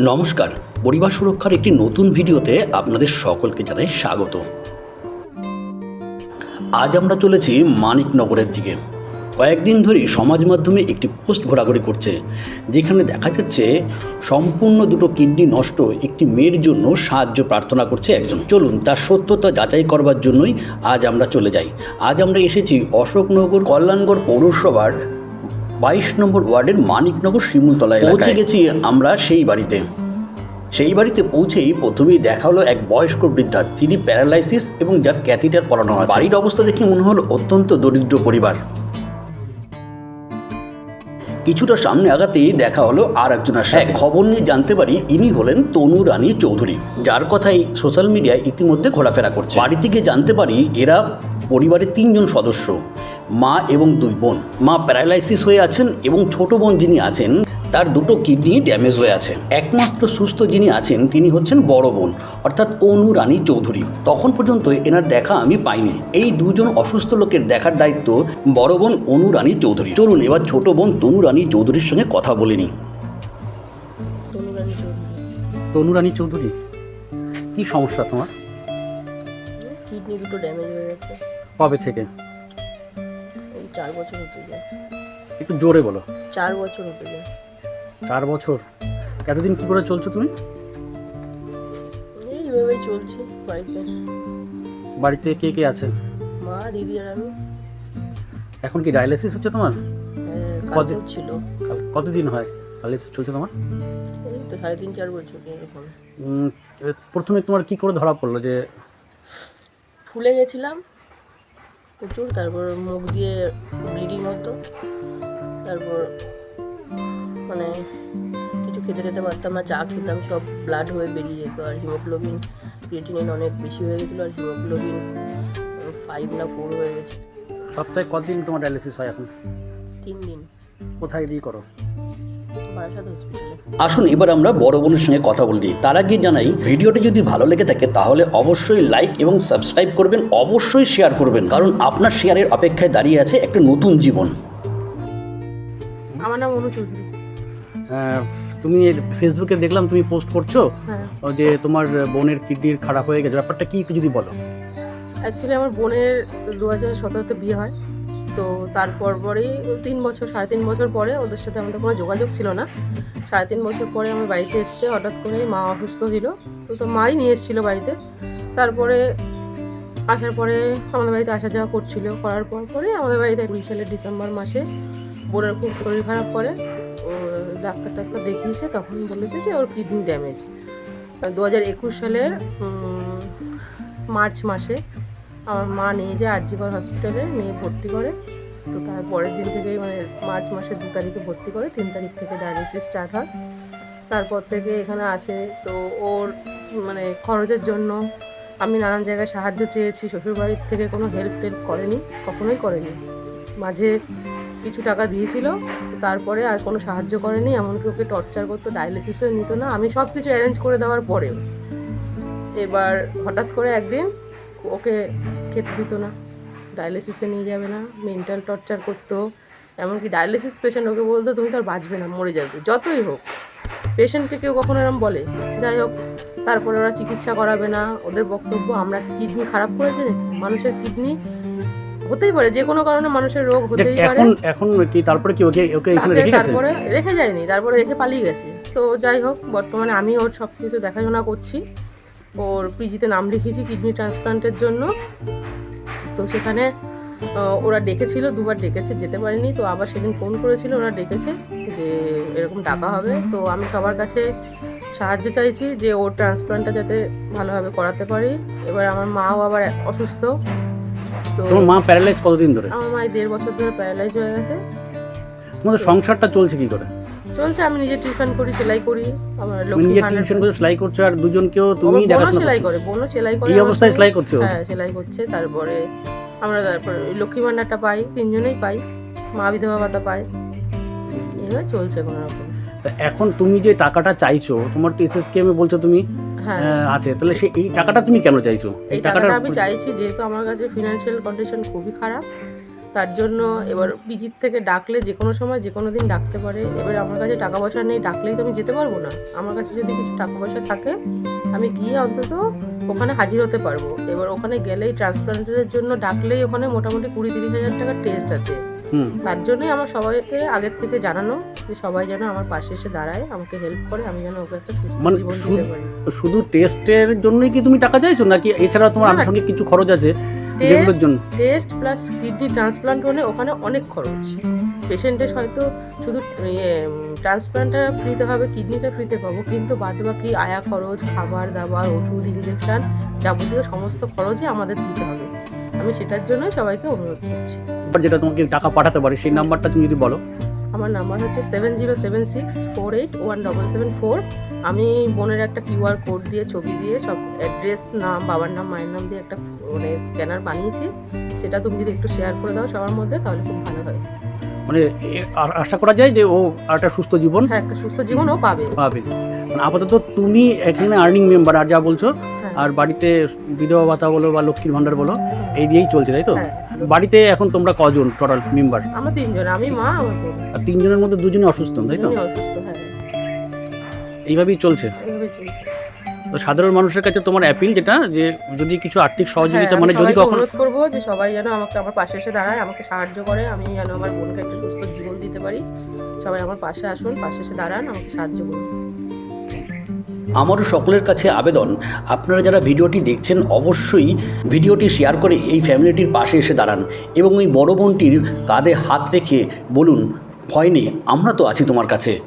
নমস্কার, পরিবার সুরক্ষার একটি নতুন ভিডিওতে আপনাদের সকলকে জানাই স্বাগত। আজ আমরা চলেছি মানিকনগরের দিকে। কয়েকদিন ধরেই সমাজ মাধ্যমে একটি পোস্ট ঘোরাঘুরি করছে, যেখানে দেখা যাচ্ছে সম্পূর্ণ দুটো কিডনি নষ্ট, একটি মেয়ের জন্য সাহায্য প্রার্থনা করছে একজন। চলুন, তার সত্যতা যাচাই করবার জন্যই আজ আমরা চলে যাই। আজ আমরা এসেছি অশোকনগর কল্যাণগড় পৌরসভার বাইশ নম্বর ওয়ার্ডের মানিকনগর শিমুলতলায় পৌঁছে গেছি আমরা সেই বাড়িতে। সেই বাড়িতে পৌঁছেই প্রথমেই দেখা হলো এক বয়স্ক বৃদ্ধার। তিনি প্যারালাইসিস এবং যার ক্যাথিটার পড়ানো আছে। বাড়ির অবস্থা দেখে মনে হলো অত্যন্ত দরিদ্র পরিবার। কিছুটা সামনে আগাতেই দেখা হলো আর একজনের সাথে। খবর নিয়ে জানতে পারি ইনি হলেন তনু রানী চৌধুরী যার কথাই সোশ্যাল মিডিয়ায় ইতিমধ্যে ঘোরাফেরা করছে। বাড়ি থেকে জানতে পারি এরা পরিবারের তিনজন সদস্য। মা এবং দুই বোন। মা প্যারালাইসিস হয়ে আছেন এবং ছোট বোন যিনি আছেন তার দুটো কিডনি ড্যামেজ হয়ে আছে। একমাত্র সুস্থ যিনি আছেন তিনি হচ্ছেন বড় বোন অর্থাৎ অনু রানী চৌধুরী। তখন পর্যন্ত এনার দেখা আমি পাইনি। এই দুজন অসুস্থ লোকের দেখার দায়িত্ব বড় বোন অনু রানী চৌধুরী। চলুন এবার ছোট বোন তনু রানী চৌধুরীর সঙ্গে কথা বলিনি তনুরানী চৌধুরী। তনু রানী চৌধুরী? কি সমস্যা তোমার? কিডনি দুটো ড্যামেজ হয়ে গেছে। কবে থেকে? চার বছর হতে যায়। একটু জোরে বলো। চার বছর হতে যায়। চার বছর। কতদিন কি করে চলছো তুমি? এইভাবেই চলছে বাড়িতে। বাড়িতে কে কে আছে মা দিদি আর আমি। এখন কি ডায়ালিসিস হচ্ছে তোমার? হ্যাঁ? কালকেও ছিল কতদিন হয় ডায়ালিসিস চলছে তোমার? এই তো সাড়ে তিন চার বছর এরকম প্রথমে তোমার কি করে ধরা পড়ল যে ফুলে গেছিলাম প্রচুর তারপর মুখ দিয়ে ব্লিডিং হতো তারপর মানে কিছু খেতে খেতে পারতাম না চা খেতাম সব ব্লাড হয়ে বেরিয়ে যেত আর হিমোগ্লোবিন ক্রিয়েটিনিন অনেক বেশি হয়ে গেছিল আর হিমোগ্লোবিন ফাইভ না ফোর হয়ে গেছে। সপ্তাহে কতদিন তোমার ডায়ালিসিস হয় এখন? তিন দিন। কোথায় দিয়ে করো? আসুন এবার আমরা বড় বোনের সঙ্গে কথা বলি। তার আগে জানাই ভিডিওটি যদি ভালো লেগে থাকে তাহলে অবশ্যই লাইক এবং সাবস্ক্রাইব করবেন অবশ্যই শেয়ার করবেন। কারণ আপনার শেয়ারের অপেক্ষায় দাঁড়িয়ে আছে একটা নতুন জীবন। আমার নাম অনু চৌধুরী। তুমি ফেসবুকে দেখলাম তুমি পোস্ট করছ হ্যাঁ। যে তোমার বোনের কিডনির খারাপ হয়ে গেছে। ব্যাপারটা কি একটু যদি বলো। অ্যাকচুয়ালি আমার বোনের দু হাজার সতেরোতে বিয়ে হয়। তো তারপর পরেই তিন বছর, সাড়ে তিন বছর পরে ওদের সাথে আমাদের কোনো যোগাযোগ ছিল না। সাড়ে তিন বছর পরে আমার বাড়িতে এসছে, হঠাৎ করে মা অসুস্থ ছিল। তো তো মাই নিয়ে এসেছিল বাড়িতে। তারপরে আসার পরে আমাদের বাড়িতে আসা যাওয়া করছিল। করার পর পরে আমাদের বাড়িতে কুড়ি সালের ডিসেম্বর মাসে বোনের খুব শরীর খারাপ করে। ও ডাক্তার টাক্তার দেখিয়েছে, তখন বলেছে যে ওর কিডনি ড্যামেজ দু হাজার একুশ সালের মার্চ মাসে আমার মা নিয়ে যায় আরজিকর হসপিটালে নিয়ে ভর্তি করে, তো তার পরের দিন থেকেই মানে মার্চ মাসের দু তারিখে ভর্তি করে, তিন তারিখ থেকে ডায়ালিসিস স্টার্ট হয়। তারপর থেকে এখানে আছে, তো ওর মানে খরচের জন্য আমি নানান জায়গায় সাহায্য চেয়েছি, শ্বশুরবাড়ির থেকে কোনো হেল্প টেল্প করেনি, কখনোই করেনি। মাঝে কিছু টাকা দিয়েছিল, তারপরে আর কোনো সাহায্য করেনি, এমনকি ওকে টর্চার করতো ডায়ালিসিসও নিত না। আমি সব কিছু অ্যারেঞ্জ করে দেওয়ার পরেও। এবার হঠাৎ করে একদিন ওকে খেতে দিত না। ডায়ালিসিসে নিয়ে যাবে না মেন্টাল টর্চার করতো। এমনকি ডায়ালিসিস পেশেন্ট ওকে বলতো তুমি তো আর বাঁচবে না মরে যাবে। যতই হোক। পেশেন্টকে কেউ কখনো এরকম বলে। যাই হোক তারপরে ওরা চিকিৎসা করাবে না। ওদের বক্তব্য আমরা কিডনি খারাপ করেছি মানুষের কিডনি হতেই পারে যে কোনো কারণে মানুষের রোগ হতেই পারে। এখন এখন কি তারপরে কি ওকে ওকে এখানে রেখে গেছে? তারপরে রেখে যায়নি তারপরে রেখে পালিয়ে গেছে। তো যাই হোক বর্তমানে আমি ওর সব কিছু দেখাশোনা করছি। ওর পিজিতে নাম লিখেছি কিডনি ট্রান্সপ্লান্টের জন্য। তো সেখানে ওরা ডেকেছিল দুবার ডেকেছে যেতে পারিনি। তো আবার সেদিন ফোন করেছিল ওরা ডেকেছে যে এরকম ডাকা হবে। তো আমি সবার কাছে সাহায্য চাইছি যে ওর ট্রান্সপ্লান্টটা যাতে ভালোভাবে করাতে পারি। এবার আমার মাও আবার অসুস্থ। তো মা প্যারালাইজ কতদিন ধরে? আমার মায়ের দেড় বছর ধরে প্যারালাইজ হয়ে গেছে। তোমাদের সংসারটা চলছে কি করে? চলছে আমি নিজে টিউশন করি সেলাই করি আমার লক্ষ্মী নিজে টিউশন করে। সেলাই করছ আর দুজনকেও তুমি দেখাশোনা সেলাই করে বোনও সেলাই করে এই অবস্থায় সেলাই করছ? হ্যাঁ সেলাই করছে তারপরে আমরা তারপরে ওই লক্ষ্মী ভান্ডারটা পাই তিনজনেই পাই মা বিধবা ভাতা পাই এভাবে চলছে কোনো রকম। তা এখন তুমি যে টাকাটা চাইছো তোমার তো এসএসকেএম এ বলছো তুমি হ্যাঁ। আছে তাহলে সে এই টাকাটা তুমি কেন চাইছো? এই টাকাটা আমি চাইছি যেহেতু আমার কাছে ফিনান্সিয়াল কন্ডিশন খুবই খারাপ তার জন্য এবার পিজির থেকে ডাকলে যে কোনো সময় যে কোনো দিন ডাকতে পারে। এবার আমার কাছে টাকা পয়সা নেই ডাকলেই তো আমি যেতে পারব না। আমার কাছে যদি কিছু টাকা পয়সা থাকে আমি গিয়ে অন্তত ওখানে হাজির হতে পারব। এবার ওখানে গেলেই ট্রান্সপ্লান্টের জন্য ডাকলেই ওখানে মোটামুটি কুড়ি তিরিশ হাজার টাকার টেস্ট আছে। তার জন্যই আমার সবাইকে আগের থেকে জানানো যে সবাই যেন আমার পাশে এসে দাঁড়ায় আমাকে হেল্প করে আমি যেন ওকে একটা সুস্থ মানে জীবন দিতে পারি। শুধু টেস্টের জন্যই কি তুমি টাকা চাইছো? নাকি এছাড়া তোমার। আনুষঙ্গিক কিছু খরচ আছে? টেস্ট প্লাস কিডনি ট্রান্সপ্লান্ট হলে ওখানে অনেক খরচ। পেশেন্টের হয়তো শুধু ইয়ে ট্রান্সপ্লান্টটা ফ্রিতে হবে কিডনিটা ফ্রিতে পাবো কিন্তু বাদ বাকি আয়া খরচ খাবার দাবার ওষুধ ইঞ্জেকশন যাবতীয় সমস্ত খরচই আমাদের দিতে হবে। আমি সেটার জন্যই সবাইকে অনুরোধ করছি। যেটা তোমাকে টাকা পাঠাতে পারে সেই নাম্বারটা তুমি যদি বলো। আমার নাম্বার হচ্ছে seven zero seven six four eight one double seven four. আমি বোনের একটা কিউআর কোড দিয়ে ছবি দিয়ে সব অ্যাড্রেস নাম বাবার নাম মায়ের নাম দিয়ে একটা মানে স্ক্যানার বানিয়েছি। সেটা তুমি যদি একটু শেয়ার করে দাও সবার মধ্যে তাহলে খুব ভালো হয়। মানে আশা করা যায় যে ও একটা সুস্থ জীবন হ্যাঁ একটা সুস্থ জীবন ও পাবে। পাবে। মানে আপাতত তুমি এখানে আর্নিং মেম্বার আর যা বলছো হ্যাঁ। আর বাড়িতে বিধবা ভাতা বলো বা লক্ষ্মীর ভান্ডার বলো এই দিয়েই চলছে তাই তো? হ্যাঁ। বাড়িতে এখন তোমরা কজন টোটাল মেম্বার আমার তিনজন আমি মা আমার বোন আর তিনজনের মধ্যে দুজনে অসুস্থ তাই তো? দুজনই অসুস্থ হ্যাঁ। এইভাবেই চলছে? এইভাবে চলছে। তো সাধারণ মানুষের কাছে তোমার অ্যাপিল যেটা যে যদি কিছু আর্থিক সহযোগিতা হ্যাঁ, মানে যদি কখনো অনুরোধ করব যে সবাই যেন আমাকে আমার পাশে এসে দাঁড়ায় আমাকে সাহায্য করে আমি যেন আমার বোনকে একটা সুস্থ জীবন দিতে পারি। সবাই আমার পাশে আসুন পাশে এসে দাঁড়ান আমাকে সাহায্য করুন। আমারও সকলের কাছে আবেদন। আপনারা যারা ভিডিওটি দেখছেন, অবশ্যই ভিডিওটি শেয়ার করে এই ফ্যামিলিটির পাশে এসে দাঁড়ান এবং ওই বড় বোনটির কাঁধে হাত রেখে বলুন, ভয় নেই, আমরা তো আছি তোমার কাছে।